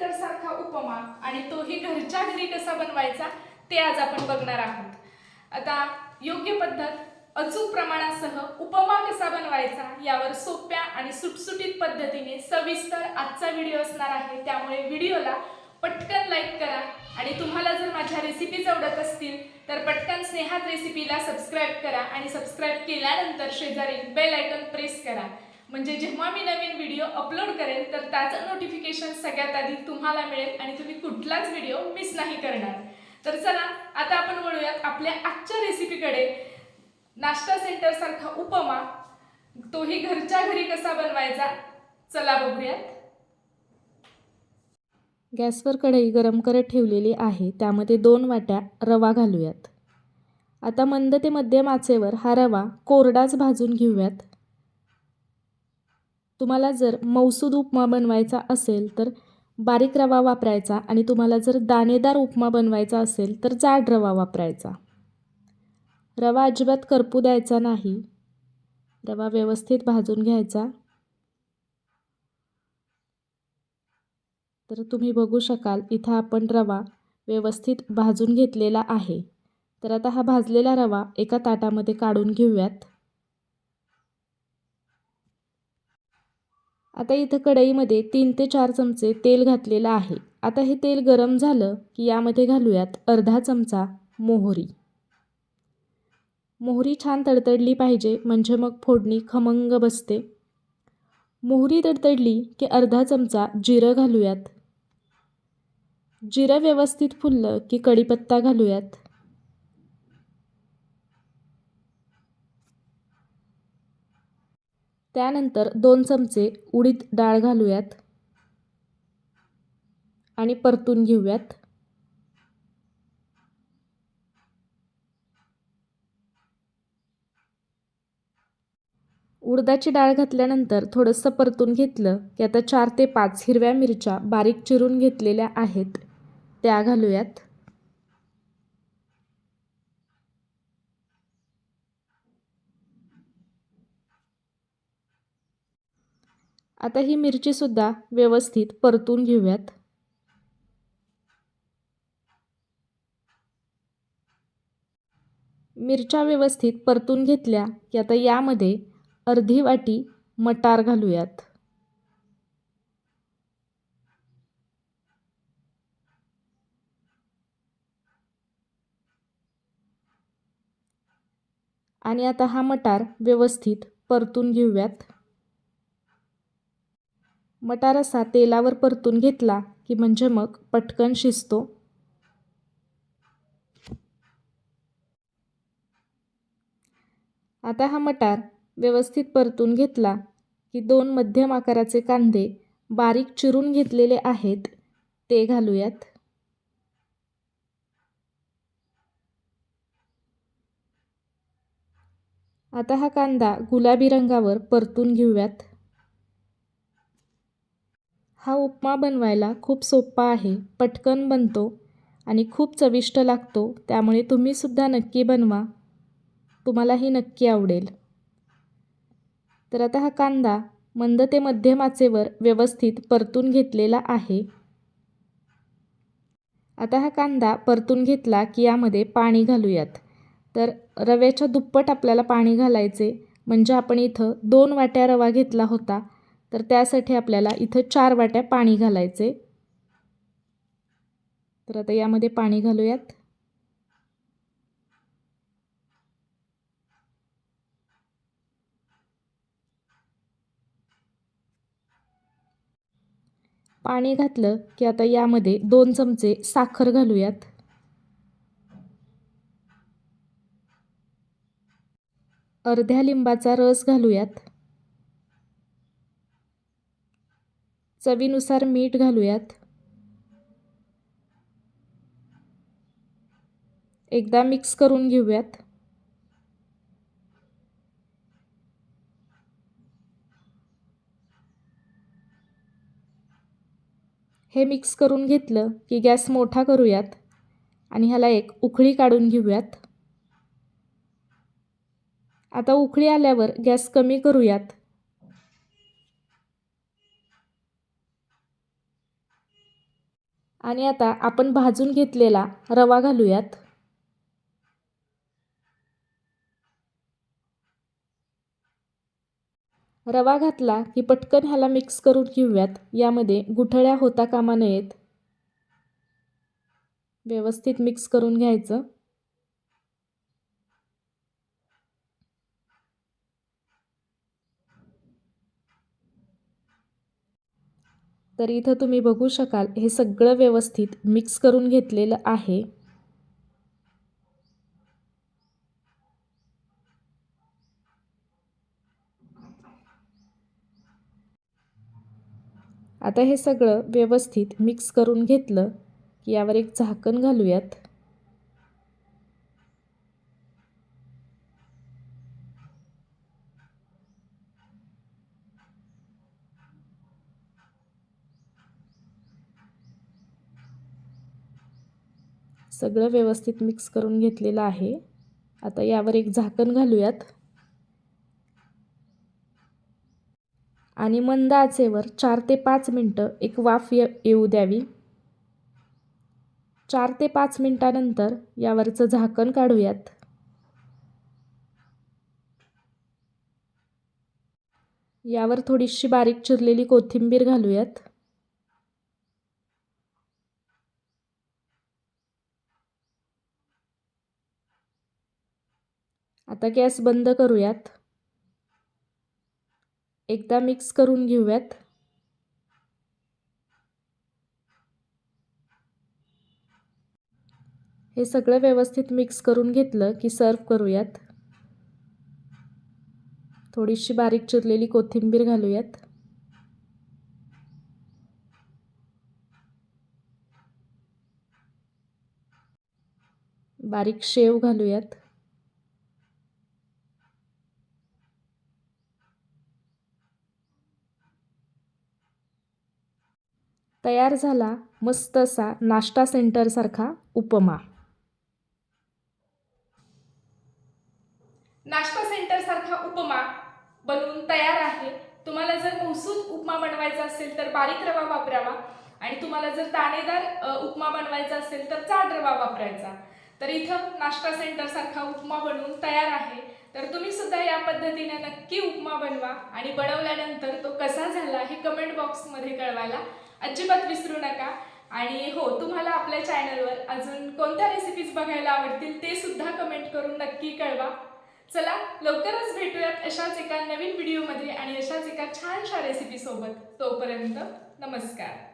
Centre सारखा उपमा आणि तोही घरच्या घरी कसा बनवायचा ते आज आपण बघणार आहोत. आता योग्य पद्धत अचूक प्रमाणासह उपमा कसा बनवायचा यावर सोप्या आणि सुटसुटीत पद्धतीने सविस्तर आजचा व्हिडिओ असणार आहे. त्यामुळे व्हिडिओला पटकन लाईक करा आणि तुम्हाला जर माझ्या रेसिपीज आवडत असतील तर पटकन स्नेहात रेसिपीला सबस्क्राईब करा आणि सबस्क्राईब केल्यानंतर शेजारी बेल आयकॉन प्रेस करा. म्हणजे जेव्हा मी नवीन व्हिडिओ अपलोड करेन तर त्याचं नोटिफिकेशन सगळ्यात आधी तुम्हाला मिळेल आणि तुम्ही कुठलाच व्हिडिओ मिस नाही करणार. तर चला आता आपण वळूयात आपल्या आजच्या रेसिपीकडे नाश्ता सेंटरसारखा उपमा तोही घरच्या घरी कसा बनवायचा? चला बघूयात. गॅसवर कढई गरम करत ठेवलेली आहे त्यामध्ये दोन वाट्या रवा घालूयात. आता मंद ते मध्यम आचेवर हा रवा कोरडाच भाजून घेऊयात. तुम्हाला जर मौसूद उपमा बनवायचा असेल तर बारीक रवा वापरायचा आणि तुम्हाला जर दाणेदार उपमा बनवायचा असेल तर जाड रवा वापरायचा. रवा अजिबात करपू द्यायचा नाही. रवा व्यवस्थित भाजून घ्यायचा. तर तुम्ही बघू शकाल इथं आपण रवा व्यवस्थित भाजून घेतलेला आहे. तर आता हा भाजलेला रवा एका ताटामध्ये काढून घेऊयात. आता इथं कढईमध्ये तीन ते चार चमचे तेल घातलेलं आहे. आता हे तेल गरम झालं की यामध्ये घालूयात अर्धा चमचा मोहरी. मोहरी छान तडतडली पाहिजे म्हणजे मग फोडणी खमंग बसते. मोहरी तडतडली की अर्धा चमचा जिरं घालूयात. जिरं व्यवस्थित फुललं की कढीपत्ता घालूयात. त्यानंतर दोन चमचे उडीद डाळ घालूयात आणि परतून घेऊयात. उडदाची डाळ घातल्यानंतर थोडंसं परतून घेतलं की आता चार ते पाच हिरव्या मिरच्या बारीक चिरून घेतलेल्या आहेत. त्या घालूयात. आता ही मिरचीसुद्धा व्यवस्थित परतून घेऊयात. मिरच्या व्यवस्थित परतून घेतल्या की आता यामध्ये अर्धी वाटी मटार घालूयात. आणि आता हा मटार व्यवस्थित परतून घेऊयात. मटार असा तेलावर परतून घेतला की म्हणजे मग पटकन शिजतो. आता हा मटार व्यवस्थित परतून घेतला की दोन मध्यम आकाराचे कांदे बारीक चिरून घेतलेले आहेत ते घालूयात. आता हा कांदा गुलाबी रंगावर परतून घेऊयात. हा उपमा बनवायला खूप सोपा आहे पटकन बनतो आणि खूप चविष्ट लागतो त्यामुळे तुम्हीसुद्धा नक्की बनवा. तुम्हालाही नक्की आवडेल. तर आता हा कांदा मंद ते मध्यम आचेवर व्यवस्थित परतून घेतलेला आहे. आता हा कांदा परतून घेतला की यामध्ये पाणी घालूयात. तर रव्याच्या दुप्पट आपल्याला पाणी घालायचे म्हणजे आपण इथं दोन वाट्या रवा घेतला होता तर त्यासाठी आपल्याला इथं चार वाट्या पाणी घालायचे. तर आता यामध्ये पाणी घालूयात. पाणी घातलं की आता यामध्ये दोन चमचे साखर घालूयात. अर्ध्या लिंबाचा रस घालूयात. चवीनुसार मीठ घालूयात. एकदा मिक्स करून घेऊयात. हे मिक्स करून घेतलं की गॅस मोठा करूयात आणि ह्याला एक उकळी काढून घेऊयात. आता उकळी आल्यावर गॅस कमी करूयात. आणि आता आपण भाजून घेतलेला रवा घालूयात. रवा घातला की पटकन ह्याला मिक्स करून घेऊयात. यामध्ये गुठळ्या होता कामा नयेत. व्यवस्थित मिक्स करून घ्यायचं. तर इथं तुम्ही बघू शकाल हे सगळं व्यवस्थित मिक्स करून घेतलेलं आहे. आता हे सगळं व्यवस्थित मिक्स करून घेतलं की यावर एक झाकण घालूयात. सगळं व्यवस्थित मिक्स करून घेतलेलं आहे. आता यावर एक झाकण घालूयात. आणि मंद आचेवर चार ते पाच मिनटं एक वाफ ये येऊ द्यावी. चार ते पाच मिनटानंतर यावरचं झाकण काढूयात. यावर थोडीशी बारीक चिरलेली कोथिंबीर घालूयात. आता गॅस बंद करूयात. एकदा मिक्स करून घेऊयात. हे सगळं व्यवस्थित मिक्स करून घेतलं की सर्व करूयात. थोडीशी बारीक चिरलेली कोथिंबीर घालूयात. बारीक शेव घालूयात. तयार झाला मस्त असा नाश्ता सेंटरसारखा उपमा. नाश्ता सेंटर सारखा उपमा बनवून तयार आहे. तुम्हाला जर मौसूद उपमा बनवायचा असेल तर बारीक रवा वापरावा आणि तुम्हाला जर दाणेदार उपमा बनवायचा असेल तर जाड रवा वापरायचा. तर इथं नाश्ता सेंटर सारखा उपमा बनवून तयार आहे. तर तुम्ही सुद्धा या पद्धतीने नक्की उपमा बनवा आणि बनवल्यानंतर तो कसा झाला हे कमेंट बॉक्समध्ये कळवायला. अजिबात विसरू नका. आणि हो तुम्हाला आपल्या चॅनलवर अजून कोणत्या रेसिपीज बघायला आवडतील ते सुद्धा कमेंट करून नक्की कळवा. चला लवकरच भेटूयात अशाच एका नवीन व्हिडिओमध्ये आणि अशाच एका छानशा रेसिपीसोबत तोपर्यंत नमस्कार.